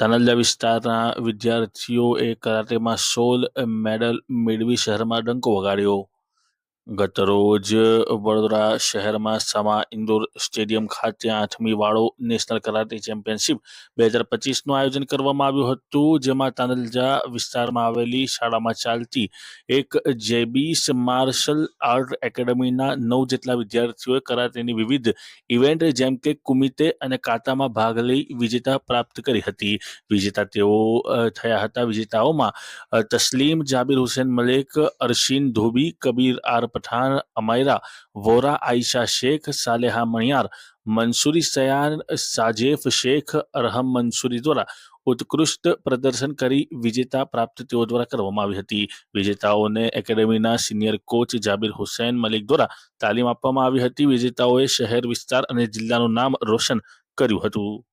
તાનલજા વિસ્તારના વિદ્યાર્થીઓએ કરાટેમાં સોળ મેડલ મેળવી શહેરમાં ડંકો વગાડ્યો. ગતરોજ વડોદરા શહેરમાં સમા ઇન્દોર સ્ટેડિયમ ખાતે આઠમી વાળો નેશનલ કરાટે ચેમ્પિયનશિપ બે હજાર પચીસનું આયોજન કરવામાં આવ્યું હતું, જેમાં તાનલજા વિસ્તારમાં આવેલી શાળામાં ચાલતી એક જેબીસ માર્શલ આર્ટ એકેડમીના નવ જેટલા વિદ્યાર્થીઓએ કરાટેની વિવિધ ઇવેન્ટ જેમ કે કુમિતે અને કાતામાં ભાગ લઈ વિજેતા પ્રાપ્ત કરી હતી. વિજેતા તેઓ થયા હતા. વિજેતાઓમાં તસ્લીમ, જાબિર હુસેન મલેક, અરશીન ધોબી, કબીર આર પઠાણ, અમાયરા, વોરા, આયશા શેખ, સાલેહા મણિયાર, મંસૂરી સયાન, સાજેફ શેખ, અરહમ મંસૂરી દ્વારા ઉત્કૃષ્ટ પ્રદર્શન કરી વિજેતા પ્રાપ્ત તેઓ દ્વારા કરવામાં આવી હતી. વિજેતાઓને એકેડેમીના સિનિયર કોચ જાબિર હુસૈન મલિક દ્વારા તાલીમ આપવામાં આવી હતી. વિજેતાઓએ શહેર વિસ્તાર અને જિલ્લાનું નામ રોશન કર્યું હતું.